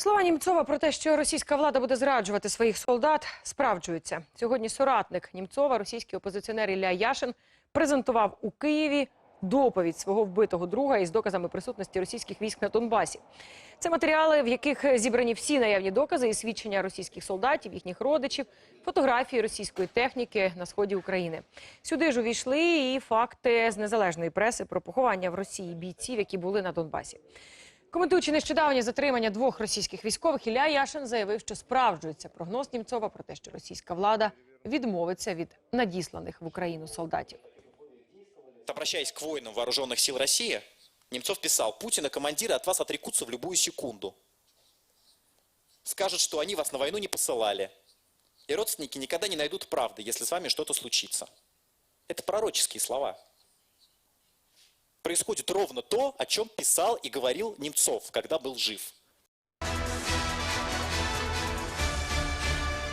Слова Німцова про те, що російська влада буде зраджувати своїх солдат, справджуються. Сьогодні соратник Німцова, російський опозиціонер Ілля Яшин, презентував у Києві доповідь свого вбитого друга із доказами присутності російських військ на Донбасі. Це матеріали, в яких зібрані всі наявні докази і свідчення російських солдатів, їхніх родичів, фотографії російської техніки на сході України. Сюди ж увійшли і факти з незалежної преси про поховання в Росії бійців, які були на Донбасі. Коментуючи нещодавнє затримання двох російських військових, Ілля Яшин заявив, що справджується прогноз Німцова про те, що російська влада відмовиться від надісланих в Україну солдатів. Обращаясь к воинам вооруженных сил России, Немцов писал, Путин и командиры от вас отрекутся в любую секунду. Скажут, что они вас на войну не посылали. И родственники никогда не найдут правды, если с вами что-то случится. Это пророческие слова. Происходит ровно то, о чем писал и говорил Немцов, когда был жив.